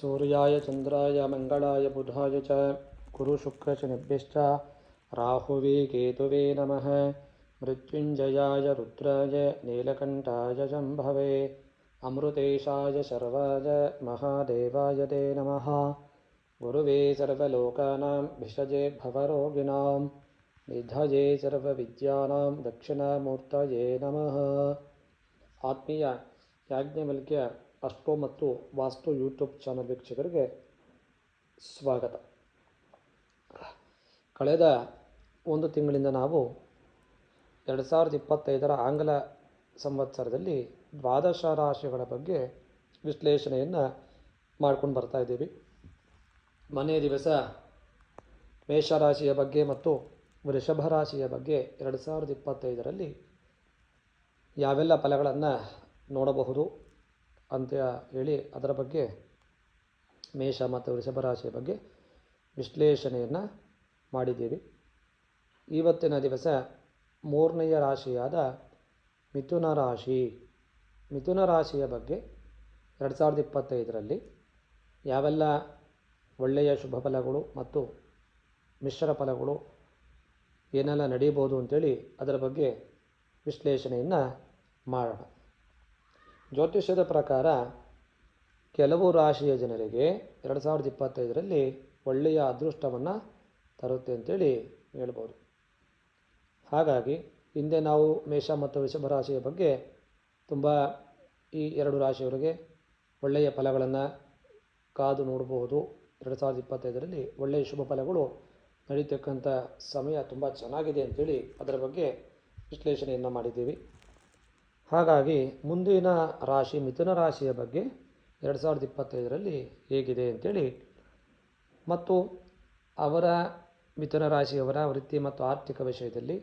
सूर्याय चंद्रा मंगलाय, बुधाय च। गुरुशुक्रशनिभ्यश्च राहुवे, केतुवे नमः। मृत्युञ्जयाय, रुद्राय, नीलकण्ठाय शम्भवे अमृतेशाय शर्वाय महादेवाय ते नमः। गुरुवे, सर्वलोकानां, भिषजे, भवरोगिणां। निधये, सर्वविद्यानां, दक्षिणामूर्तये नमः। आत्मीय याज्ञवल्क्य ಅಸ್ಟ್ರೋ ಮತ್ತು ವಾಸ್ತು ಯೂಟ್ಯೂಬ್ ಚಾನಲ್ ವೀಕ್ಷಕರಿಗೆ ಸ್ವಾಗತ. ಕಳೆದ ಒಂದು ತಿಂಗಳಿಂದ ನಾವು ಎರಡು ಸಾವಿರದ ಇಪ್ಪತ್ತೈದರ ಆಂಗ್ಲ ಸಂವತ್ಸರದಲ್ಲಿ ದ್ವಾದಶ ರಾಶಿಗಳ ಬಗ್ಗೆ ವಿಶ್ಲೇಷಣೆಯನ್ನು ಮಾಡ್ಕೊಂಡು ಬರ್ತಾ ಇದ್ದೀವಿ. ಮನೆ ದಿವಸ ಮೇಷರಾಶಿಯ ಬಗ್ಗೆ ಮತ್ತು ವೃಷಭ ರಾಶಿಯ ಬಗ್ಗೆ ಎರಡು ಸಾವಿರದ ಇಪ್ಪತ್ತೈದರಲ್ಲಿ ಯಾವೆಲ್ಲ ಫಲಗಳನ್ನು ನೋಡಬಹುದು? ಅಂತ ಹೇಳಿ ಅದರ ಬಗ್ಗೆ ಮೇಷ ಮತ್ತು ವೃಷಭ ರಾಶಿಯ ಬಗ್ಗೆ ವಿಶ್ಲೇಷಣೆಯನ್ನು ಮಾಡಿದ್ದೀವಿ. ಇವತ್ತಿನ ದಿವಸ ಮೂರನೆಯ ರಾಶಿಯಾದ ಮಿಥುನ ರಾಶಿ. ಮಿಥುನ ರಾಶಿಯ ಬಗ್ಗೆ ಎರಡು ಸಾವಿರದ ಇಪ್ಪತ್ತೈದರಲ್ಲಿ ಯಾವೆಲ್ಲ ಒಳ್ಳೆಯ ಶುಭ ಫಲಗಳು ಮತ್ತು ಮಿಶ್ರ ಫಲಗಳು ಏನೆಲ್ಲ ನಡೀಬೋದು ಅಂತೇಳಿ ಅದರ ಬಗ್ಗೆ ವಿಶ್ಲೇಷಣೆಯನ್ನು ಮಾಡೋಣ. ಜ್ಯೋತಿಷ್ಯದ ಪ್ರಕಾರ ಕೆಲವು ರಾಶಿಯ ಜನರಿಗೆ ಎರಡು ಸಾವಿರದ ಇಪ್ಪತ್ತೈದರಲ್ಲಿ ಒಳ್ಳೆಯ ಅದೃಷ್ಟವನ್ನು ತರುತ್ತೆ ಅಂತೇಳಿ ಹೇಳ್ಬೋದು. ಹಾಗಾಗಿ ಹಿಂದೆ ನಾವು ಮೇಷ ಮತ್ತು ವೃಷಭ ರಾಶಿಯ ಬಗ್ಗೆ ತುಂಬ ಈ ಎರಡು ರಾಶಿಯವರಿಗೆ ಒಳ್ಳೆಯ ಫಲಗಳನ್ನು ಕಾದು ನೋಡಬಹುದು. ಎರಡು ಸಾವಿರದ ಇಪ್ಪತ್ತೈದರಲ್ಲಿ ಒಳ್ಳೆಯ ಶುಭ ಫಲಗಳು ನಡೀತಕ್ಕಂಥ ಸಮಯ ತುಂಬ ಚೆನ್ನಾಗಿದೆ ಅಂತೇಳಿ ಅದರ ಬಗ್ಗೆ ವಿಶ್ಲೇಷಣೆಯನ್ನು ಮಾಡಿದ್ದೀವಿ. ಹಾಗಾಗಿ ಮುಂದಿನ ರಾಶಿ ಮಿಥುನ ರಾಶಿಯ ಬಗ್ಗೆ ಎರಡು ಸಾವಿರದ ಇಪ್ಪತ್ತೈದರಲ್ಲಿ ಹೇಗಿದೆ ಅಂತೇಳಿ. ಮತ್ತು ಅವರ ಮಿಥುನ ರಾಶಿಯವರ ವೃತ್ತಿ ಮತ್ತು ಆರ್ಥಿಕ ವಿಷಯದಲ್ಲಿ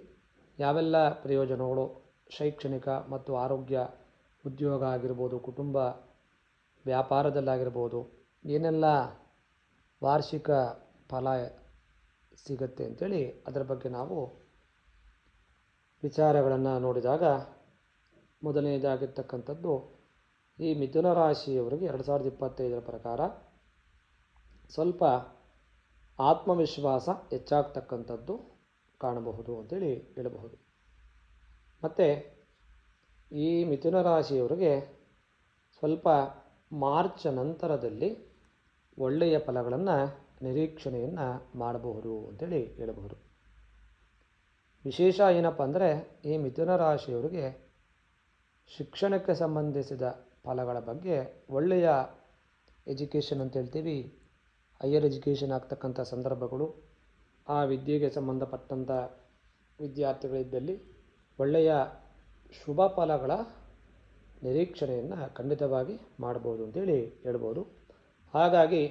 ಯಾವೆಲ್ಲ ಪ್ರಯೋಜನಗಳು? ಶೈಕ್ಷಣಿಕ ಮತ್ತು ಆರೋಗ್ಯ, ಉದ್ಯೋಗ ಆಗಿರ್ಬೋದು, ಕುಟುಂಬ ವ್ಯಾಪಾರದಲ್ಲಾಗಿರ್ಬೋದು ಏನೆಲ್ಲ ವಾರ್ಷಿಕ ಫಲ ಸಿಗತ್ತೆ ಅಂತೇಳಿ ಅದರ ಬಗ್ಗೆ ನಾವು ವಿಚಾರಗಳನ್ನು ನೋಡಿದಾಗ ಮೊದಲನೇದಾಗಿರ್ತಕ್ಕಂಥದ್ದು ಈ ಮಿಥುನ ರಾಶಿಯವರಿಗೆ ಎರಡು ಸಾವಿರದ ಇಪ್ಪತ್ತೈದರ ಪ್ರಕಾರ ಸ್ವಲ್ಪ ಆತ್ಮವಿಶ್ವಾಸ ಹೆಚ್ಚಾಗ್ತಕ್ಕಂಥದ್ದು ಕಾಣಬಹುದು ಅಂತೇಳಿ ಹೇಳಬಹುದು. ಮತ್ತು ಈ ಮಿಥುನ ರಾಶಿಯವರಿಗೆ ಸ್ವಲ್ಪ ಮಾರ್ಚ್ ನಂತರದಲ್ಲಿ ಒಳ್ಳೆಯ ಫಲಗಳನ್ನು, ನಿರೀಕ್ಷಣೆಯನ್ನು ಮಾಡಬಹುದು ಅಂತೇಳಿ ಹೇಳಬಹುದು. ವಿಶೇಷ ಏನಪ್ಪ ಅಂದರೆ ಈ ಮಿಥುನ ರಾಶಿಯವರಿಗೆ ಶಿಕ್ಷಣಕ್ಕೆ ಸಂಬಂಧಿಸಿದ ಫಲಗಳ ಬಗ್ಗೆ ಒಳ್ಳೆಯ ಎಜುಕೇಷನ್ ಅಂತ ಹೇಳ್ತೀವಿ. ಹೈಯರ್ ಎಜುಕೇಷನ್ ಆಗ್ತಕ್ಕಂಥ ಸಂದರ್ಭಗಳು, ಆ ವಿದ್ಯೆಗೆ ಸಂಬಂಧಪಟ್ಟಂಥ ವಿದ್ಯಾರ್ಥಿಗಳಿದ್ದಲ್ಲಿ ಒಳ್ಳೆಯ ಶುಭ ಫಲಗಳ ನಿರೀಕ್ಷಣೆಯನ್ನು ಖಂಡಿತವಾಗಿ ಮಾಡ್ಬೋದು ಅಂತೇಳಿ ಹೇಳ್ಬೋದು. ಹಾಗಾಗಿ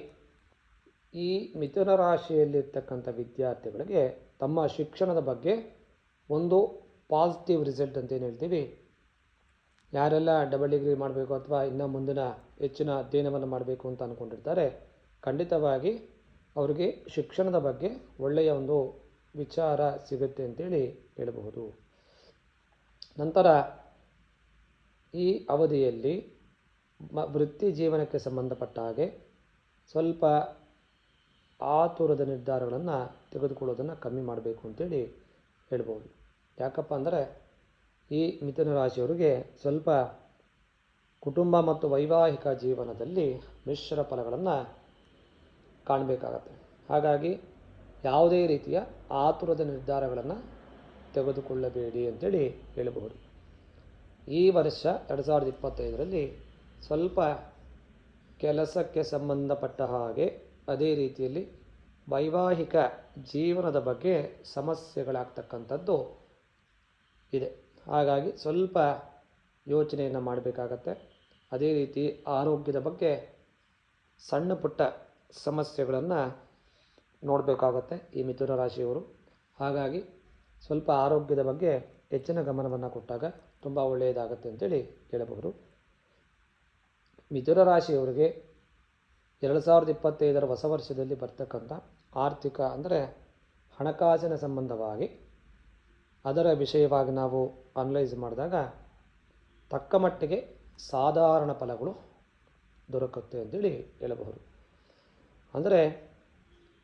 ಈ ಮಿಥುನ ರಾಶಿಯಲ್ಲಿರ್ತಕ್ಕಂಥ ವಿದ್ಯಾರ್ಥಿಗಳಿಗೆ ತಮ್ಮ ಶಿಕ್ಷಣದ ಬಗ್ಗೆ ಒಂದು ಪಾಸಿಟಿವ್ ರಿಸಲ್ಟ್ ಅಂತ ಏನು ಹೇಳ್ತೀವಿ? ಯಾರೆಲ್ಲ ಡಬಲ್ ಡಿಗ್ರಿ ಮಾಡಬೇಕು ಅಥವಾ ಇನ್ನು ಮುಂದಿನ ಹೆಚ್ಚಿನ ಅಧ್ಯಯನವನ್ನು ಮಾಡಬೇಕು ಅಂತ ಅಂದ್ಕೊಂಡಿರ್ತಾರೆ ಖಂಡಿತವಾಗಿ ಅವರಿಗೆ ಶಿಕ್ಷಣದ ಬಗ್ಗೆ ಒಳ್ಳೆಯ ಒಂದು ವಿಚಾರ ಸಿಗುತ್ತೆ ಅಂತೇಳಿ ಹೇಳಬಹುದು. ನಂತರ ಈ ಅವಧಿಯಲ್ಲಿ ಮ, ವೃತ್ತಿ ಜೀವನಕ್ಕೆ ಸಂಬಂಧಪಟ್ಟ ಹಾಗೆ ಸ್ವಲ್ಪ ಆತುರದ ನಿರ್ಧಾರಗಳನ್ನು ತೆಗೆದುಕೊಳ್ಳೋದನ್ನು ಕಮ್ಮಿ ಮಾಡಬೇಕು ಅಂತೇಳಿ ಹೇಳ್ಬೋದು ಯಾಕಪ್ಪ ಅಂದರೆ ಈ ಮಿಥುನ ರಾಶಿಯವರಿಗೆ ಸ್ವಲ್ಪ ಕುಟುಂಬ ಮತ್ತು ವೈವಾಹಿಕ ಜೀವನದಲ್ಲಿ ಮಿಶ್ರ ಫಲಗಳನ್ನು ಕಾಣಬೇಕಾಗತ್ತೆ. ಹಾಗಾಗಿ ಯಾವುದೇ ರೀತಿಯ ಆತುರದ ನಿರ್ಧಾರಗಳನ್ನು ತೆಗೆದುಕೊಳ್ಳಬೇಡಿ ಅಂತೇಳಿ ಹೇಳಬಹುದು. ಈ ವರ್ಷ ಎರಡು ಸಾವಿರದ ಇಪ್ಪತ್ತೈದರಲ್ಲಿ ಸ್ವಲ್ಪ ಕೆಲಸಕ್ಕೆ ಸಂಬಂಧಪಟ್ಟ ಹಾಗೆ ಅದೇ ರೀತಿಯಲ್ಲಿ ವೈವಾಹಿಕ ಜೀವನದ ಬಗ್ಗೆ ಸಮಸ್ಯೆಗಳಾಗ್ತಕ್ಕಂಥದ್ದು ಇದೆ. ಹಾಗಾಗಿ ಸ್ವಲ್ಪ ಯೋಚನೆಯನ್ನು ಮಾಡಬೇಕಾಗತ್ತೆ. ಅದೇ ರೀತಿ ಆರೋಗ್ಯದ ಬಗ್ಗೆ ಸಣ್ಣ ಪುಟ್ಟ ಸಮಸ್ಯೆಗಳನ್ನು ನೋಡಬೇಕಾಗತ್ತೆ ಈ ಮಿಥುನ ರಾಶಿಯವರು. ಹಾಗಾಗಿ ಸ್ವಲ್ಪ ಆರೋಗ್ಯದ ಬಗ್ಗೆ ಹೆಚ್ಚಿನ ಗಮನವನ್ನು ಕೊಟ್ಟಾಗ ತುಂಬ ಒಳ್ಳೆಯದಾಗತ್ತೆ ಅಂತೇಳಿ ಹೇಳಬಹುದು. ಮಿಥುನ ರಾಶಿಯವರಿಗೆ ಎರಡು ಸಾವಿರದ ಇಪ್ಪತ್ತೈದರ ಹೊಸ ವರ್ಷದಲ್ಲಿ ಬರ್ತಕ್ಕಂಥ ಆರ್ಥಿಕ ಅಂದರೆ ಹಣಕಾಸಿನ ಸಂಬಂಧವಾಗಿ ಅದರ ವಿಷಯವಾಗಿ ನಾವು ಅನಲೈಸ್ ಮಾಡಿದಾಗ ತಕ್ಕ ಮಟ್ಟಿಗೆ ಸಾಧಾರಣ ಫಲಗಳು ದೊರಕುತ್ತೆ ಅಂತೇಳಿ ಹೇಳಬಹುದು. ಅಂದರೆ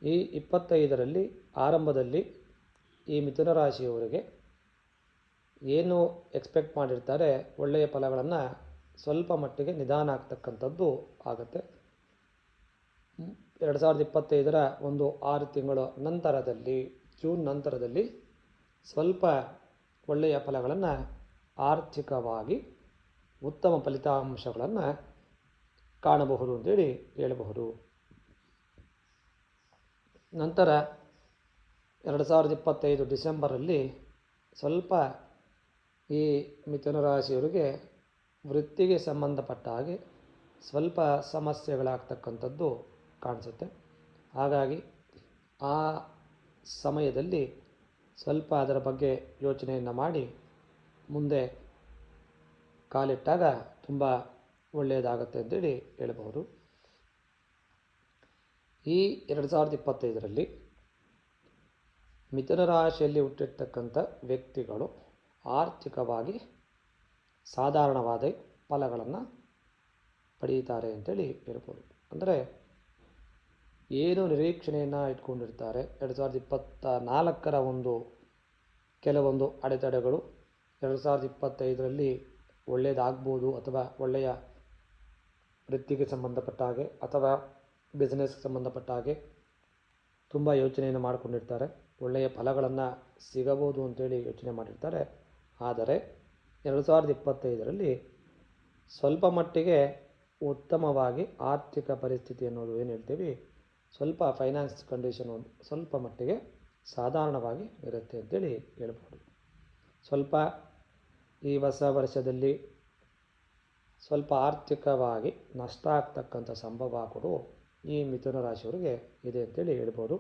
ಈ ಇಪ್ಪತ್ತೈದರಲ್ಲಿ ಆರಂಭದಲ್ಲಿ ಈ ಮಿಥುನ ರಾಶಿಯವರಿಗೆ ಏನು ಎಕ್ಸ್ಪೆಕ್ಟ್ ಮಾಡಿರ್ತಾರೆ ಒಳ್ಳೆಯ ಫಲಗಳನ್ನು ಸ್ವಲ್ಪ ಮಟ್ಟಿಗೆ ನಿಧಾನ ಆಗ್ತಕ್ಕಂಥದ್ದು ಆಗುತ್ತೆ. ಎರಡು ಸಾವಿರದ ಇಪ್ಪತ್ತೈದರ ಒಂದು ಆರು ತಿಂಗಳ ನಂತರದಲ್ಲಿ, ಜೂನ್ ನಂತರದಲ್ಲಿ ಸ್ವಲ್ಪ ಒಳ್ಳೆಯ ಫಲಗಳನ್ನು ಆರ್ಥಿಕವಾಗಿ ಉತ್ತಮ ಫಲಿತಾಂಶಗಳನ್ನು ಕಾಣಬಹುದು ಅಂತೇಳಿ ಹೇಳಬಹುದು. ನಂತರ ಎರಡು ಸಾವಿರದ ಇಪ್ಪತ್ತೈದು ಡಿಸೆಂಬರಲ್ಲಿ ಸ್ವಲ್ಪ ಈ ಮಿಥುನ ರಾಶಿಯವರಿಗೆ ವೃತ್ತಿಗೆ ಸಂಬಂಧಪಟ್ಟ ಹಾಗೆ ಸ್ವಲ್ಪ ಸಮಸ್ಯೆಗಳಾಗ್ತಕ್ಕಂಥದ್ದು ಕಾಣಿಸುತ್ತೆ. ಹಾಗಾಗಿ ಆ ಸಮಯದಲ್ಲಿ ಸ್ವಲ್ಪ ಅದರ ಬಗ್ಗೆ ಯೋಚನೆಯನ್ನು ಮಾಡಿ ಮುಂದೆ ಕಾಲಿಟ್ಟಾಗ ತುಂಬ ಒಳ್ಳೆಯದಾಗುತ್ತೆ ಅಂತೇಳಿ ಹೇಳಬಹುದು. ಈ ಎರಡು ಸಾವಿರದ ಇಪ್ಪತ್ತೈದರಲ್ಲಿ ಮಿಥುನ ರಾಶಿಯಲ್ಲಿ ಹುಟ್ಟಿರ್ತಕ್ಕಂಥ ವ್ಯಕ್ತಿಗಳು ಆರ್ಥಿಕವಾಗಿ ಸಾಧಾರಣವಾದ ಫಲಗಳನ್ನು ಪಡೆಯುತ್ತಾರೆ ಅಂತೇಳಿ ಹೇಳ್ಬೋದು ಅಂದರೆ ಏನು ನಿರೀಕ್ಷಣೆಯನ್ನು ಇಟ್ಕೊಂಡಿರ್ತಾರೆ. ಎರಡು ಸಾವಿರದ ಇಪ್ಪತ್ತ ನಾಲ್ಕರ ಒಂದು ಕೆಲವೊಂದು ಅಡೆತಡೆಗಳು ಎರಡು ಸಾವಿರದ ಇಪ್ಪತ್ತೈದರಲ್ಲಿ ಒಳ್ಳೆಯದಾಗ್ಬೋದು ಅಥವಾ ಒಳ್ಳೆಯ ವೃತ್ತಿಗೆ ಸಂಬಂಧಪಟ್ಟ ಹಾಗೆ ಅಥವಾ ಬಿಸ್ನೆಸ್ಗೆ ಸಂಬಂಧಪಟ್ಟ ಹಾಗೆ ತುಂಬ ಯೋಚನೆಯನ್ನು ಮಾಡಿಕೊಂಡಿರ್ತಾರೆ. ಒಳ್ಳೆಯ ಫಲಗಳನ್ನು ಸಿಗಬಹುದು ಅಂತೇಳಿ ಯೋಚನೆ ಮಾಡಿರ್ತಾರೆ. ಆದರೆ ಎರಡು ಸಾವಿರದ ಇಪ್ಪತ್ತೈದರಲ್ಲಿ ಸ್ವಲ್ಪ ಮಟ್ಟಿಗೆ ಉತ್ತಮವಾಗಿ ಆರ್ಥಿಕ ಪರಿಸ್ಥಿತಿ ಅನ್ನೋದು ಏನು ಹೇಳ್ತೀವಿ? ಸ್ವಲ್ಪ ಫೈನಾನ್ಸ್ ಕಂಡೀಷನ್ ಒಂದು ಸ್ವಲ್ಪ ಮಟ್ಟಿಗೆ ಸಾಧಾರಣವಾಗಿ ಇರುತ್ತೆ ಅಂತೇಳಿ ಹೇಳ್ಬೋದು. ಸ್ವಲ್ಪ ಈ ಹೊಸ ವರ್ಷದಲ್ಲಿ ಸ್ವಲ್ಪ ಆರ್ಥಿಕವಾಗಿ ನಷ್ಟ ಆಗ್ತಕ್ಕಂಥ ಸಂಭವ ಕೂಡ ಈ ಮಿಥುನ ರಾಶಿಯವರಿಗೆ ಇದೆ ಅಂತೇಳಿ ಹೇಳ್ಬೋದು.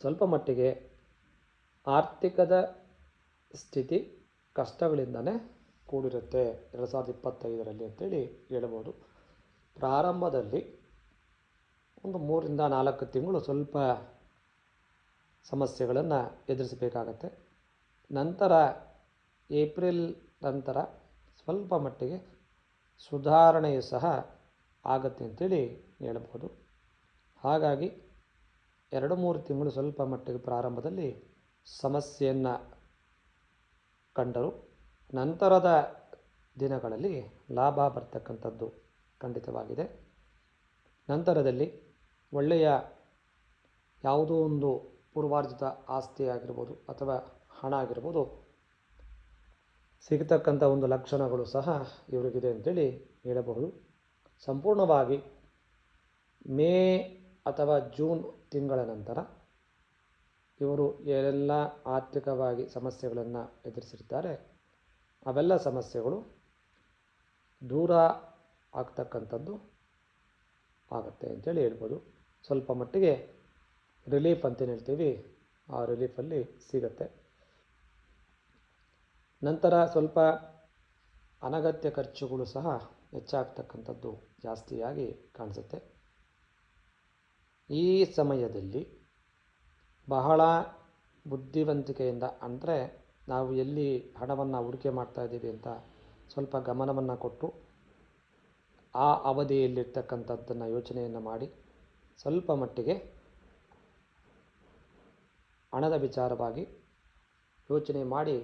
ಸ್ವಲ್ಪ ಮಟ್ಟಿಗೆ ಆರ್ಥಿಕದ ಸ್ಥಿತಿ ಕಷ್ಟಗಳಿಂದನೇ ಕೂಡಿರುತ್ತೆ. ಎರಡು ಸಾವಿರದ ಇಪ್ಪತ್ತೈದರಲ್ಲಿ ಅಂತೇಳಿ ಹೇಳ್ಬೋದು. ಪ್ರಾರಂಭದಲ್ಲಿ ಒಂದು ಮೂರಿಂದ ನಾಲ್ಕು ತಿಂಗಳು ಸ್ವಲ್ಪ ಸಮಸ್ಯೆಗಳನ್ನು ಎದುರಿಸಬೇಕಾಗತ್ತೆ. ನಂತರ ಏಪ್ರಿಲ್ ನಂತರ ಸ್ವಲ್ಪ ಮಟ್ಟಿಗೆ ಸುಧಾರಣೆಯು ಸಹ ಆಗತ್ತೆ ಅಂತೇಳಿ ಹೇಳ್ಬೋದು ಹಾಗಾಗಿ ಎರಡು ಮೂರು ತಿಂಗಳು ಸ್ವಲ್ಪ ಮಟ್ಟಿಗೆ ಪ್ರಾರಂಭದಲ್ಲಿ ಸಮಸ್ಯೆಯನ್ನು ಕಂಡರು. ನಂತರದ ದಿನಗಳಲ್ಲಿ ಲಾಭ ಬರ್ತಕ್ಕಂಥದ್ದು ಖಂಡಿತವಾಗಿದೆ. ನಂತರದಲ್ಲಿ ಒಳ್ಳೆಯ ಯಾವುದೋ ಒಂದು ಪೂರ್ವಾರ್ಜಿತ ಆಸ್ತಿ ಆಗಿರ್ಬೋದು ಅಥವಾ ಹಣ ಆಗಿರ್ಬೋದು, ಸಿಗತಕ್ಕಂಥ ಒಂದು ಲಕ್ಷಣಗಳು ಸಹ ಇವರಿಗಿದೆ ಅಂತೇಳಿ ಹೇಳಬಹುದು. ಸಂಪೂರ್ಣವಾಗಿ ಮೇ ಅಥವಾ ಜೂನ್ ತಿಂಗಳ ನಂತರ ಇವರು ಏನೆಲ್ಲ ಆರ್ಥಿಕವಾಗಿ ಸಮಸ್ಯೆಗಳನ್ನು ಎದುರಿಸಿರ್ತಾರೆ. ಅವೆಲ್ಲ ಸಮಸ್ಯೆಗಳು ದೂರ ಆಗ್ತಕ್ಕಂಥದ್ದು ಆಗುತ್ತೆ ಅಂತೇಳಿ ಹೇಳ್ಬೋದು. ಸ್ವಲ್ಪ ಮಟ್ಟಿಗೆ ರಿಲೀಫ್ ಅಂತೇನು ಹೇಳ್ತೀವಿ? ಆ ರಿಲೀಫಲ್ಲಿ ಸಿಗತ್ತೆ. ನಂತರ ಸ್ವಲ್ಪ ಅನಗತ್ಯ ಖರ್ಚುಗಳು ಸಹ ಹೆಚ್ಚಾಗ್ತಕ್ಕಂಥದ್ದು ಜಾಸ್ತಿಯಾಗಿ ಕಾಣಿಸುತ್ತೆ. ಈ ಸಮಯದಲ್ಲಿ ಬಹಳ ಬುದ್ಧಿವಂತಿಕೆಯಿಂದ ಅಂದರೆ ನಾವು ಎಲ್ಲಿ ಹಣವನ್ನು ಹೂಡಿಕೆ ಮಾಡ್ತಾ ಇದ್ದೀವಿ ಅಂತ ಸ್ವಲ್ಪ ಗಮನವನ್ನು ಕೊಟ್ಟು ಆ ಅವಧಿಯಲ್ಲಿರ್ತಕ್ಕಂಥದ್ದನ್ನು ಯೋಚನೆಯನ್ನು ಮಾಡಿ ಸ್ವಲ್ಪ ಮಟ್ಟಿಗೆ ಹಣದ ವಿಚಾರವಾಗಿ ಯೋಚನೆ ಮಾಡಿ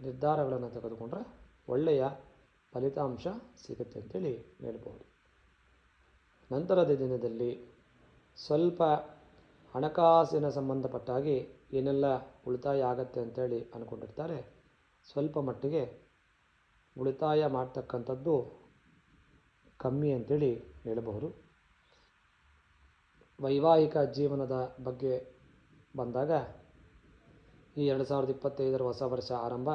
ನಿರ್ಧಾರಗಳನ್ನು ತೆಗೆದುಕೊಂಡ್ರೆ ಒಳ್ಳೆಯ ಫಲಿತಾಂಶ ಸಿಗುತ್ತೆ ಅಂತೇಳಿ ಹೇಳ್ಬೋದು. ನಂತರದ ದಿನದಲ್ಲಿ ಸ್ವಲ್ಪ ಹಣಕಾಸಿನ ಸಂಬಂಧಪಟ್ಟಾಗಿ ಏನೆಲ್ಲ ಉಳಿತಾಯ ಆಗತ್ತೆ ಅಂತೇಳಿ ಅಂದ್ಕೊಂಡಿರ್ತಾರೆ ಸ್ವಲ್ಪ ಮಟ್ಟಿಗೆ ಉಳಿತಾಯ ಮಾಡ್ತಕ್ಕಂಥದ್ದು ಕಮ್ಮಿ ಅಂತೇಳಿ ಹೇಳಬಹುದು. ವೈವಾಹಿಕ ಜೀವನದ ಬಗ್ಗೆ ಬಂದಾಗ ಈ ಎರಡು ಸಾವಿರದ ಇಪ್ಪತ್ತೈದರ ಹೊಸ ವರ್ಷ ಆರಂಭ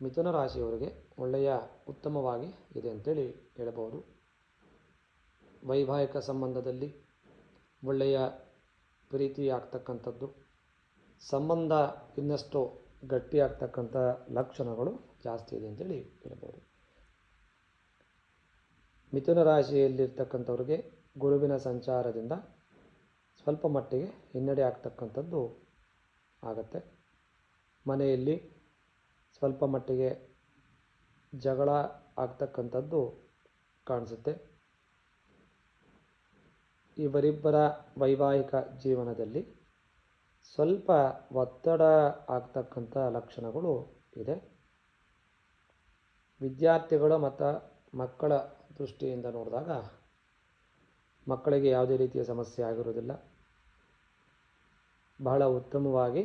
ಮಿಥುನ ರಾಶಿಯವರಿಗೆ ಒಳ್ಳೆಯ ಉತ್ತಮವಾಗಿ ಇದೆ ಅಂತೇಳಿ ಹೇಳಬಹುದು. ವೈವಾಹಿಕ ಸಂಬಂಧದಲ್ಲಿ ಒಳ್ಳೆಯ ಪ್ರೀತಿ ಆಗ್ತಕ್ಕಂಥದ್ದು ಸಂಬಂಧ ಇನ್ನಷ್ಟು ಗಟ್ಟಿಯಾಗ್ತಕ್ಕಂಥ ಲಕ್ಷಣಗಳು ಜಾಸ್ತಿ ಇದೆ ಅಂತೇಳಿ ಹೇಳ್ಬೋದು ಮಿಥುನ ರಾಶಿಯಲ್ಲಿರ್ತಕ್ಕಂಥವ್ರಿಗೆ ಗುರುವಿನ ಸಂಚಾರದಿಂದ ಸ್ವಲ್ಪ ಮಟ್ಟಿಗೆ ಹಿನ್ನಡೆ ಆಗ್ತಕ್ಕಂಥದ್ದು ಆಗತ್ತೆ. ಮನೆಯಲ್ಲಿ ಸ್ವಲ್ಪ ಮಟ್ಟಿಗೆ ಜಗಳ ಆಗ್ತಕ್ಕಂಥದ್ದು ಕಾಣಿಸುತ್ತೆ. ಇವರಿಬ್ಬರ ವೈವಾಹಿಕ ಜೀವನದಲ್ಲಿ ಸ್ವಲ್ಪ ಒತ್ತಡ ಆಗ್ತಕ್ಕಂಥ ಲಕ್ಷಣಗಳು ಇದೆ. ವಿದ್ಯಾರ್ಥಿಗಳು ಮತ್ತು ಮಕ್ಕಳ ದೃಷ್ಟಿಯಿಂದ ನೋಡಿದಾಗ ಮಕ್ಕಳಿಗೆ ಯಾವುದೇ ರೀತಿಯ ಸಮಸ್ಯೆ ಆಗಿರೋದಿಲ್ಲ ಬಹಳ ಉತ್ತಮವಾಗಿ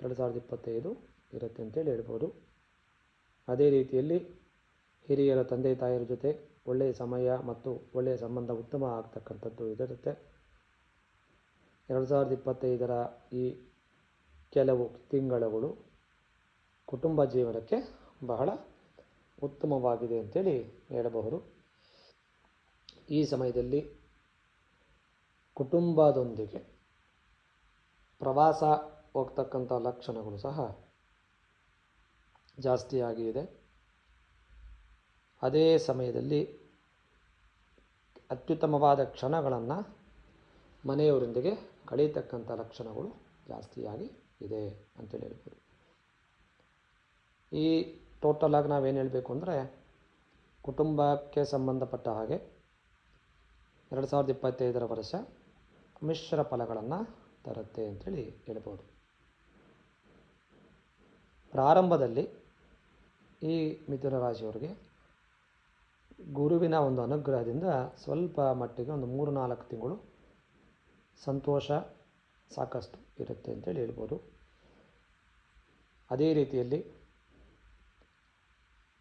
ಎರಡು ಸಾವಿರದ ಇಪ್ಪತ್ತೈದು ಇರುತ್ತೆ ಅಂತೇಳಿ ಹೇಳ್ಬೋದು. ಅದೇ ರೀತಿಯಲ್ಲಿ ಹಿರಿಯರ ತಂದೆ ತಾಯಿಯರ ಜೊತೆ ಒಳ್ಳೆಯ ಸಮಯ ಮತ್ತು ಒಳ್ಳೆಯ ಸಂಬಂಧ ಉತ್ತಮ ಆಗ್ತಕ್ಕಂಥದ್ದು ಇದಿರುತ್ತೆ. ಎರಡು ಸಾವಿರದ ಇಪ್ಪತ್ತೈದರ ಈ ಕೆಲವು ತಿಂಗಳುಗಳು ಕುಟುಂಬ ಜೀವನಕ್ಕೆ ಬಹಳ ಉತ್ತಮವಾಗಿದೆ ಅಂತೇಳಿ ಹೇಳಬಹುದು. ಈ ಸಮಯದಲ್ಲಿ ಕುಟುಂಬದೊಂದಿಗೆ ಪ್ರವಾಸ ಹೋಗ್ತಕ್ಕಂಥ ಲಕ್ಷಣಗಳು ಸಹ ಜಾಸ್ತಿಯಾಗಿ ಇದೆ ಅದೇ ಸಮಯದಲ್ಲಿ ಅತ್ಯುತ್ತಮವಾದ ಕ್ಷಣಗಳನ್ನು ಮನೆಯವರೊಂದಿಗೆ ಕಳೀತಕ್ಕಂಥ ಲಕ್ಷಣಗಳು ಜಾಸ್ತಿಯಾಗಿ ಇದೆ ಅಂತೇಳಿ ಹೇಳ್ಬೋದು. ಈ ಟೋಟಲಾಗಿ ನಾವೇನು ಹೇಳಬೇಕು ಅಂದರೆ ಕುಟುಂಬಕ್ಕೆ ಸಂಬಂಧಪಟ್ಟ ಹಾಗೆ ಎರಡು ಸಾವಿರದ ಇಪ್ಪತ್ತೈದರ ವರ್ಷ ಮಿಶ್ರ ಫಲಗಳನ್ನು ತರುತ್ತೆ ಅಂಥೇಳಿ ಹೇಳ್ಬೋದು. ಪ್ರಾರಂಭದಲ್ಲಿ ಈ ಮಿಥುನ ರಾಶಿಯವರಿಗೆ ಗುರುವಿನ ಒಂದು ಅನುಗ್ರಹದಿಂದ ಸ್ವಲ್ಪ ಮಟ್ಟಿಗೆ ಒಂದು ಮೂರು ನಾಲ್ಕು ತಿಂಗಳು ಸಂತೋಷ ಸಾಕಷ್ಟು ಇರುತ್ತೆ ಅಂತೇಳಿ ಹೇಳ್ಬೋದು. ಅದೇ ರೀತಿಯಲ್ಲಿ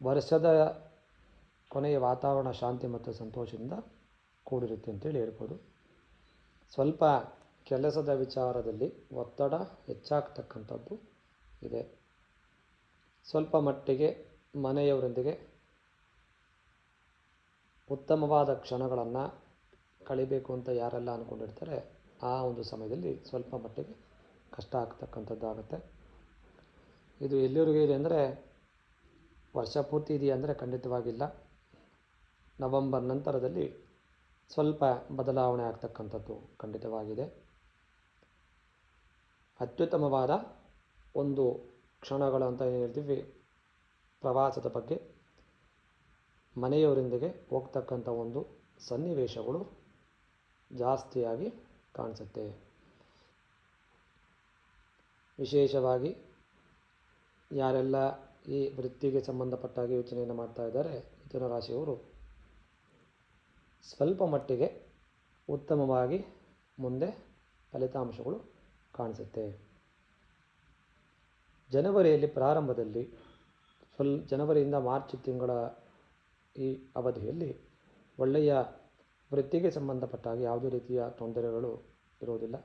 ವರ್ಷದ ಕೊನೆಯ ವಾತಾವರಣ ಶಾಂತಿ ಮತ್ತು ಸಂತೋಷದಿಂದ ಕೂಡಿರುತ್ತೆ ಅಂತೇಳಿ ಹೇಳ್ಬೋದು. ಸ್ವಲ್ಪ ಕೆಲಸದ ವಿಚಾರದಲ್ಲಿ ಒತ್ತಡ ಹೆಚ್ಚಾಗ್ತಕ್ಕಂಥದ್ದು ಇದೆ. ಸ್ವಲ್ಪ ಮಟ್ಟಿಗೆ ಮನೆಯವರೊಂದಿಗೆ ಉತ್ತಮವಾದ ಕ್ಷಣಗಳನ್ನು ಕಳಿಬೇಕು ಅಂತ ಯಾರೆಲ್ಲ ಅಂದ್ಕೊಂಡಿರ್ತಾರೆ ಆ ಒಂದು ಸಮಯದಲ್ಲಿ ಸ್ವಲ್ಪ ಮಟ್ಟಿಗೆ ಕಷ್ಟ ಆಗ್ತಕ್ಕಂಥದ್ದಾಗುತ್ತೆ. ಇದು ಎಲ್ಲಿವರೆಗೂ ಇದೆ ಅಂದರೆ, ವರ್ಷ ಪೂರ್ತಿ ಇದೆಯಾ ಅಂದರೆ ಖಂಡಿತವಾಗಿಲ್ಲ. ನವಂಬರ್ ನಂತರದಲ್ಲಿ ಸ್ವಲ್ಪ ಬದಲಾವಣೆ ಆಗ್ತಕ್ಕಂಥದ್ದು ಖಂಡಿತವಾಗಿದೆ. ಅತ್ಯುತ್ತಮವಾದ ಒಂದು ಕ್ಷಣಗಳು ಅಂತ ಏನು ಹೇಳ್ತೀವಿ, ಪ್ರವಾಸದ ಬಗ್ಗೆ. ಮನೆಯವರೊಂದಿಗೆ ಹೋಗ್ತಕ್ಕಂಥ ಒಂದು ಸನ್ನಿವೇಶಗಳು ಜಾಸ್ತಿಯಾಗಿ ಕಾಣಿಸುತ್ತೆ. ವಿಶೇಷವಾಗಿ ಯಾರೆಲ್ಲ ಈ ವೃತ್ತಿಗೆ ಸಂಬಂಧಪಟ್ಟಾಗಿ ಯೋಚನೆಯನ್ನು ಮಾಡ್ತಾ ಇದ್ದಾರೆ ಮಿಥುನ ರಾಶಿಯವರು ಸ್ವಲ್ಪ ಮಟ್ಟಿಗೆ ಉತ್ತಮವಾಗಿ ಮುಂದೆ ಫಲಿತಾಂಶಗಳು ಕಾಣಿಸುತ್ತೆ. ಜನವರಿಯಲ್ಲಿ ಪ್ರಾರಂಭದಲ್ಲಿ ಸ್ವಲ್ ಜನವರಿಯಿಂದ ಮಾರ್ಚ್ ತಿಂಗಳ ಈ ಅವಧಿಯಲ್ಲಿ ಒಳ್ಳೆಯ ವೃತ್ತಿಗೆ ಸಂಬಂಧಪಟ್ಟ ಹಾಗೆ ಯಾವುದೇ ರೀತಿಯ ತೊಂದರೆಗಳು ಇರುವುದಿಲ್ಲ.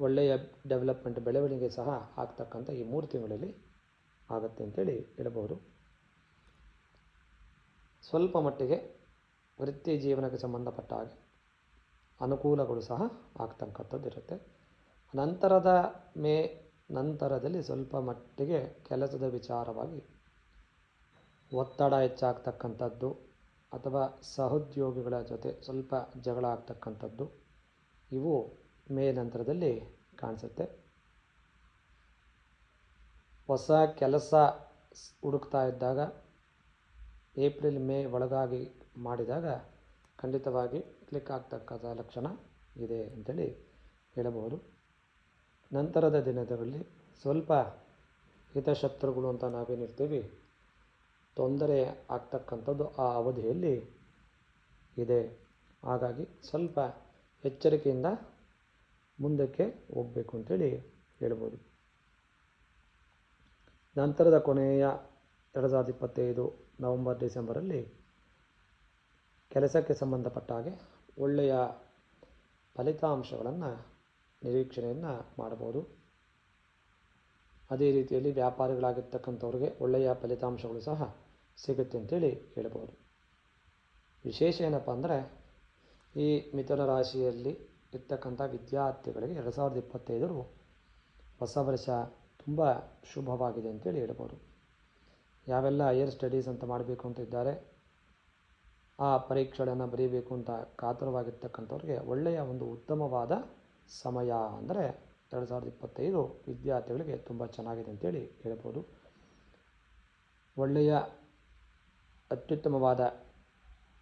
ಒಳ್ಳೆಯ ಡೆವಲಪ್ಮೆಂಟ್ ಬೆಳವಣಿಗೆ ಸಹ ಆಗ್ತಕ್ಕಂಥ ಈ ಮೂರು ತಿಂಗಳಲ್ಲಿ ಆಗುತ್ತೆ ಅಂತೇಳಿ ಹೇಳಬಹುದು. ಸ್ವಲ್ಪ ಮಟ್ಟಿಗೆ ವೃತ್ತಿ ಜೀವನಕ್ಕೆ ಸಂಬಂಧಪಟ್ಟ ಹಾಗೆ ಅನುಕೂಲಗಳು ಸಹ ಆಗ್ತಕ್ಕಂಥದ್ದು ಇರುತ್ತೆ ನಂತರದ ಮೇ ನಂತರದಲ್ಲಿ ಸ್ವಲ್ಪ ಮಟ್ಟಿಗೆ ಕೆಲಸದ ವಿಚಾರವಾಗಿ ಒತ್ತಡ ಹೆಚ್ಚಾಗ್ತಕ್ಕಂಥದ್ದು ಅಥವಾ ಸಹೋದ್ಯೋಗಿಗಳ ಜೊತೆ ಸ್ವಲ್ಪ ಜಗಳ ಆಗ್ತಕ್ಕಂಥದ್ದು ಇವು ಮೇ ನಂತರದಲ್ಲಿ ಕಾಣಿಸುತ್ತೆ. ಹೊಸ ಕೆಲಸ ಹುಡುಕ್ತಾ ಇದ್ದಾಗ ಏಪ್ರಿಲ್ ಮೇ ಒಳಗಾಗಿ ಮಾಡಿದಾಗ ಖಂಡಿತವಾಗಿ ಕ್ಲಿಕ್ ಆಗ್ತಕ್ಕಂಥ ಲಕ್ಷಣ ಇದೆ ಅಂತೇಳಿ ಹೇಳಬಹುದು. ನಂತರದ ದಿನದಲ್ಲಿ ಸ್ವಲ್ಪ ಹಿತಶತ್ರುಗಳು ಅಂತ ನಾವೇನಿರ್ತೀವಿ, ತೊಂದರೆ ಆಗ್ತಕ್ಕಂಥದ್ದು ಆ ಅವಧಿಯಲ್ಲಿ ಇದೆ. ಹಾಗಾಗಿ ಸ್ವಲ್ಪ ಎಚ್ಚರಿಕೆಯಿಂದ ಮುಂದಕ್ಕೆ ಹೋಗಬೇಕು ಅಂತೇಳಿ ಹೇಳ್ಬೋದು ನಂತರದ ಕೊನೆಯ ಎರಡು ಸಾವಿರದ ಇಪ್ಪತ್ತೈದು ನವಂಬರ್ ಡಿಸೆಂಬರಲ್ಲಿ ಕೆಲಸಕ್ಕೆ ಸಂಬಂಧಪಟ್ಟ ಹಾಗೆ ಒಳ್ಳೆಯ ಫಲಿತಾಂಶಗಳನ್ನು, ನಿರೀಕ್ಷಣೆಯನ್ನು ಮಾಡಬಹುದು. ಅದೇ ರೀತಿಯಲ್ಲಿ ವ್ಯಾಪಾರಿಗಳಾಗಿರ್ತಕ್ಕಂಥವ್ರಿಗೆ ಒಳ್ಳೆಯ ಫಲಿತಾಂಶಗಳು ಸಹ ಸಿಗುತ್ತೆ ಅಂತೇಳಿ ಹೇಳ್ಬೋದು ವಿಶೇಷ ಏನಪ್ಪ ಅಂದರೆ, ಈ ಮಿಥುನ ರಾಶಿಯಲ್ಲಿ ಇರ್ತಕ್ಕಂಥ ವಿದ್ಯಾರ್ಥಿಗಳಿಗೆ ಎರಡು ಸಾವಿರದ ಇಪ್ಪತ್ತೈದರು ಹೊಸ ವರ್ಷ ತುಂಬ ಶುಭವಾಗಿದೆ ಅಂತೇಳಿ ಹೇಳ್ಬೋದು ಯಾವೆಲ್ಲ ಹೈಯರ್ ಸ್ಟಡೀಸ್ ಅಂತ ಮಾಡಬೇಕು ಅಂತ ಇದ್ದಾರೆ ಆ ಪರೀಕ್ಷೆಗಳನ್ನು ಬರೀಬೇಕು ಅಂತ ಕಾತರವಾಗಿರ್ತಕ್ಕಂಥವ್ರಿಗೆ ಒಳ್ಳೆಯ ಒಂದು ಉತ್ತಮವಾದ ಸಮಯ ಅಂದರೆ ಎರಡು ಸಾವಿರದ ಇಪ್ಪತ್ತೈದು ವಿದ್ಯಾರ್ಥಿಗಳಿಗೆ ತುಂಬ ಚೆನ್ನಾಗಿದೆ ಅಂತೇಳಿ ಹೇಳ್ಬೋದು. ಒಳ್ಳೆಯ ಅತ್ಯುತ್ತಮವಾದ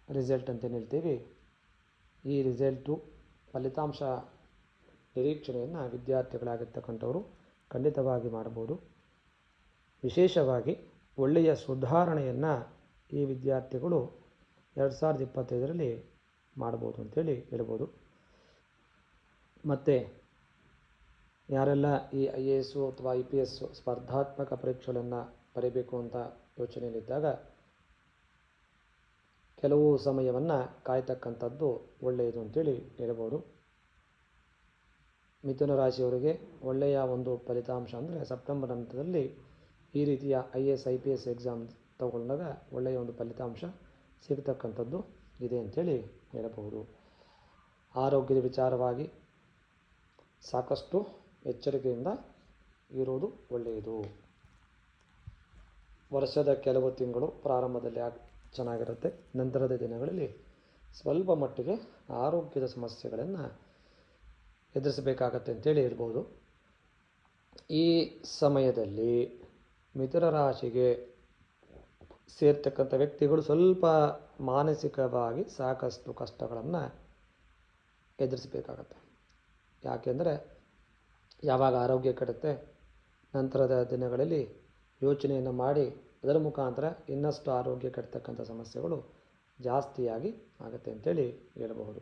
ರಿಸಲ್ಟ್ ಅಂತೇನು ಹೇಳ್ತೀವಿ? ಈ ರಿಸಲ್ಟು ಫಲಿತಾಂಶ ನಿರೀಕ್ಷಣೆಯನ್ನು ವಿದ್ಯಾರ್ಥಿಗಳಾಗಿರ್ತಕ್ಕಂಥವರು ಖಂಡಿತವಾಗಿ ಮಾಡ್ಬೋದು. ವಿಶೇಷವಾಗಿ ಒಳ್ಳೆಯ ಸುಧಾರಣೆಯನ್ನು ಈ ವಿದ್ಯಾರ್ಥಿಗಳು ಎರಡು ಸಾವಿರದ ಇಪ್ಪತ್ತೈದರಲ್ಲಿ ಮಾಡ್ಬೋದು ಅಂತೇಳಿ ಹೇಳ್ಬೋದು. ಮತ್ತು ಯಾರೆಲ್ಲ ಈ ಐ ಎ ಎಸ್ಸು ಅಥವಾ ಐ ಪಿ ಎಸ್ಸು ಸ್ಪರ್ಧಾತ್ಮಕ ಪರೀಕ್ಷೆಗಳನ್ನು ಬರೀಬೇಕು ಅಂತ ಯೋಚನೆಯಲ್ಲಿದ್ದಾಗ ಕೆಲವು ಸಮಯವನ್ನು ಕಾಯ್ತಕ್ಕಂಥದ್ದು ಒಳ್ಳೆಯದು ಅಂತೇಳಿ ಹೇಳ್ಬೋದು. ಮಿಥುನ ರಾಶಿಯವರಿಗೆ ಒಳ್ಳೆಯ ಒಂದು ಫಲಿತಾಂಶ ಅಂದರೆ ಸೆಪ್ಟೆಂಬರ್ ಹಂತದಲ್ಲಿ ಈ ರೀತಿಯ I S I P S exam ತಗೊಂಡಾಗ ಒಳ್ಳೆಯ ಒಂದು ಫಲಿತಾಂಶ ಸಿಗ್ತಕ್ಕಂಥದ್ದು ಇದೆ ಅಂಥೇಳಿ ಹೇಳಬಹುದು. ಆರೋಗ್ಯದ ವಿಚಾರವಾಗಿ ಸಾಕಷ್ಟು ಎಚ್ಚರಿಕೆಯಿಂದ ಇರುವುದು ಒಳ್ಳೆಯದು. ವರ್ಷದ ಕೆಲವು ತಿಂಗಳು ಪ್ರಾರಂಭದಲ್ಲಿ ಚೆನ್ನಾಗಿರುತ್ತೆ. ನಂತರದ ದಿನಗಳಲ್ಲಿ ಸ್ವಲ್ಪ ಮಟ್ಟಿಗೆ ಆರೋಗ್ಯದ ಸಮಸ್ಯೆಗಳನ್ನು ಎದುರಿಸಬೇಕಾಗತ್ತೆ ಅಂತೇಳಿ ಹೇಳ್ಬೋದು ಈ ಸಮಯದಲ್ಲಿ ಮಿಥುನ ರಾಶಿಗೆ ಸೇರ್ತಕ್ಕಂಥ ವ್ಯಕ್ತಿಗಳು ಸ್ವಲ್ಪ ಮಾನಸಿಕವಾಗಿ ಸಾಕಷ್ಟು ಕಷ್ಟಗಳನ್ನು ಎದುರಿಸಬೇಕಾಗತ್ತೆ. ಯಾಕೆಂದರೆ ಯಾವಾಗ ಆರೋಗ್ಯ ಕೆಡುತ್ತೆ, ನಂತರದ ದಿನಗಳಲ್ಲಿ ಯೋಚನೆಯನ್ನು ಮಾಡಿ ಅದರ ಮುಖಾಂತರ ಇನ್ನಷ್ಟು ಆರೋಗ್ಯ ಕೆಡ್ತಕ್ಕಂಥ ಸಮಸ್ಯೆಗಳು ಜಾಸ್ತಿಯಾಗಿ ಆಗುತ್ತೆ ಅಂತೇಳಿ ಹೇಳಬಹುದು.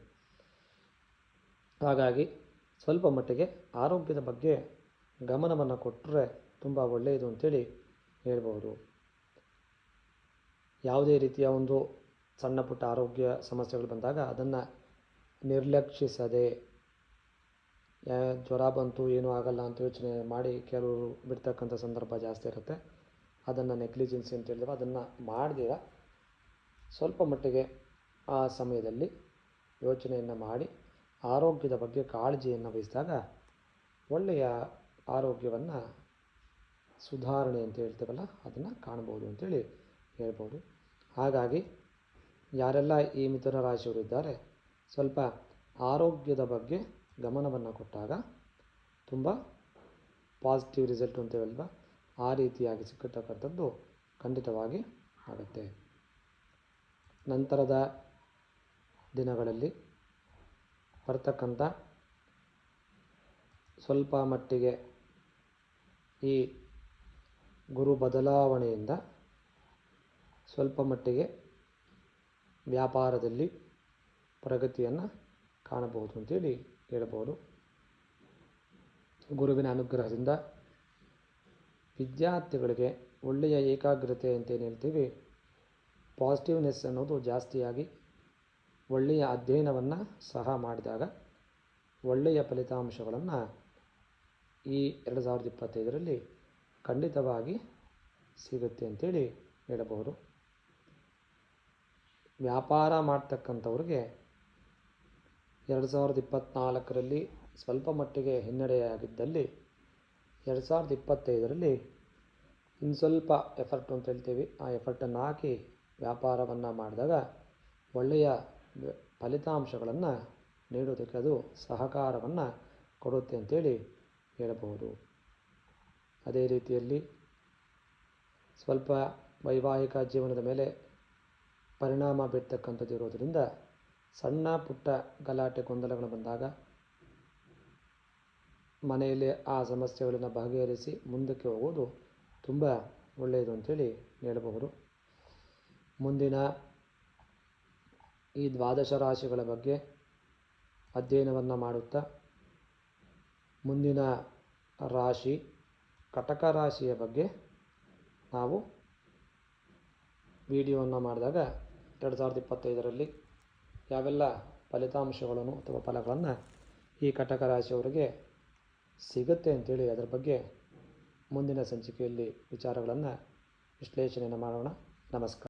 ಹಾಗಾಗಿ ಸ್ವಲ್ಪ ಮಟ್ಟಿಗೆ ಆರೋಗ್ಯದ ಬಗ್ಗೆ ಗಮನವನ್ನು ಕೊಟ್ಟರೆ ತುಂಬ ಒಳ್ಳೆಯದು ಅಂತೇಳಿ ಹೇಳ್ಬೋದು ಯಾವುದೇ ರೀತಿಯ ಒಂದು ಸಣ್ಣ ಪುಟ್ಟ ಆರೋಗ್ಯ ಸಮಸ್ಯೆಗಳು ಬಂದಾಗ ಅದನ್ನು ನಿರ್ಲಕ್ಷಿಸದೆ ಜ್ವರ ಬಂತು, ಏನೂ ಆಗಲ್ಲ ಅಂತ ಯೋಚನೆ ಮಾಡಿ ಕೆಲವರು ಬಿಡ್ತಕ್ಕಂಥ ಸಂದರ್ಭ ಜಾಸ್ತಿ ಇರುತ್ತೆ. ಅದನ್ನು ನೆಗ್ಲಿಜೆನ್ಸಿ ಅಂತ ಹೇಳಿದ್ರೆ ಅದನ್ನು ಮಾಡ್ದಿರ ಸ್ವಲ್ಪ ಮಟ್ಟಿಗೆ ಆ ಸಮಯದಲ್ಲಿ ಯೋಚನೆಯನ್ನು ಮಾಡಿ, ಆರೋಗ್ಯದ ಬಗ್ಗೆ ಕಾಳಜಿಯನ್ನು ವಹಿಸಿದಾಗ ಒಳ್ಳೆಯ ಆರೋಗ್ಯವನ್ನು ಸುಧಾರಣೆ ಅಂತ ಹೇಳ್ತೇವಲ್ಲ, ಅದನ್ನು ಕಾಣ್ಬೋದು ಅಂತೇಳಿ ಹೇಳ್ಬೋದು. ಹಾಗಾಗಿ ಯಾರೆಲ್ಲ ಈ ಮಿಥುನ ರಾಶಿಯವರು ಇದ್ದಾರೆ, ಸ್ವಲ್ಪ ಆರೋಗ್ಯದ ಬಗ್ಗೆ ಗಮನವನ್ನು ಕೊಟ್ಟಾಗ ತುಂಬ ಪಾಸಿಟಿವ್ ರಿಸಲ್ಟ್ ಅಂತೇವಲ್ವ ಆ ರೀತಿಯಾಗಿ ಸಿಕ್ಕತಕ್ಕಂಥದ್ದು ಖಂಡಿತವಾಗಿ ಆಗುತ್ತೆ. ನಂತರದ ದಿನಗಳಲ್ಲಿ ಬರ್ತಕ್ಕಂಥ ಸ್ವಲ್ಪ ಮಟ್ಟಿಗೆ ಈ ಗುರು ಬದಲಾವಣೆಯಿಂದ ಸ್ವಲ್ಪ ಮಟ್ಟಿಗೆ ವ್ಯಾಪಾರದಲ್ಲಿ ಪ್ರಗತಿಯನ್ನು ಕಾಣಬಹುದು ಅಂತೇಳಿ ಹೇಳಬಹುದು. ಗುರುವಿನ ಅನುಗ್ರಹದಿಂದ ವಿದ್ಯಾರ್ಥಿಗಳಿಗೆ ಒಳ್ಳೆಯ ಏಕಾಗ್ರತೆ ಅಂತೇನು ಹೇಳ್ತೀವಿ? ಪಾಸಿಟಿವ್ನೆಸ್ ಅನ್ನೋದು ಜಾಸ್ತಿಯಾಗಿ ಒಳ್ಳೆಯ ಅಧ್ಯಯನವನ್ನು ಸಹ ಮಾಡಿದಾಗ ಒಳ್ಳೆಯ ಫಲಿತಾಂಶಗಳನ್ನು ಈ ಎರಡು ಸಾವಿರದ ಇಪ್ಪತ್ತೈದರಲ್ಲಿ ಖಂಡಿತವಾಗಿ ಸಿಗುತ್ತೆ ಅಂತೇಳಿ ಹೇಳಬಹುದು. ವ್ಯಾಪಾರ ಮಾಡ್ತಕ್ಕಂಥವ್ರಿಗೆ ಎರಡು ಸಾವಿರದ ಇಪ್ಪತ್ತ್ನಾಲ್ಕರಲ್ಲಿ ಸ್ವಲ್ಪ ಮಟ್ಟಿಗೆ ಹಿನ್ನಡೆಯಾಗಿದ್ದಲ್ಲಿ ಎರಡು ಸಾವಿರದ ಇಪ್ಪತ್ತೈದರಲ್ಲಿ ಇನ್ನು ಸ್ವಲ್ಪ ಎಫರ್ಟ್ ಅಂತ ಹೇಳ್ತೀವಿ. ಆ ಎಫರ್ಟನ್ನು ಹಾಕಿ ವ್ಯಾಪಾರವನ್ನು ಮಾಡಿದಾಗ ಒಳ್ಳೆಯ ಫಲಿತಾಂಶಗಳನ್ನು ನೀಡೋದಕ್ಕೆ ಅದು ಸಹಕಾರವನ್ನು ಕೊಡುತ್ತೆ ಅಂತೇಳಿ ಹೇಳಬಹುದು. ಅದೇ ರೀತಿಯಲ್ಲಿ ಸ್ವಲ್ಪ ವೈವಾಹಿಕ ಜೀವನದ ಮೇಲೆ ಪರಿಣಾಮ ಬೀರ್ತಕ್ಕಂಥದ್ದು ಇರೋದರಿಂದ ಸಣ್ಣ ಪುಟ್ಟ ಗಲಾಟೆ, ಗೊಂದಲಗಳು ಬಂದಾಗ ಮನೆಯಲ್ಲಿ ಆ ಸಮಸ್ಯೆಗಳನ್ನು ಬಗೆಹರಿಸಿ ಮುಂದಕ್ಕೆ ಹೋಗೋದು ತುಂಬ ಒಳ್ಳೆಯದು ಅಂತೇಳಿ ಹೇಳಬಹುದು. ಮುಂದಿನ ಈ ದ್ವಾದಶ ರಾಶಿಗಳ ಬಗ್ಗೆ ಅಧ್ಯಯನವನ್ನು ಮಾಡುತ್ತಾ ಮುಂದಿನ ರಾಶಿ, ಕಟಕ ರಾಶಿಯ ಬಗ್ಗೆ ನಾವು ವಿಡಿಯೋವನ್ನು ಮಾಡಿದಾಗ ಎರಡು ಸಾವಿರದ ಇಪ್ಪತ್ತೈದರಲ್ಲಿ ಯಾವೆಲ್ಲ ಫಲಿತಾಂಶಗಳನ್ನು ಅಥವಾ ಫಲಗಳನ್ನು ಈ ಕಟಕ ರಾಶಿಯವರಿಗೆ ಸಿಗುತ್ತೆ ಅಂತೇಳಿ ಅದರ ಬಗ್ಗೆ ಮುಂದಿನ ಸಂಚಿಕೆಯಲ್ಲಿ ವಿಚಾರಗಳನ್ನು ವಿಶ್ಲೇಷಣೆಯನ್ನು ಮಾಡೋಣ. ನಮಸ್ಕಾರ.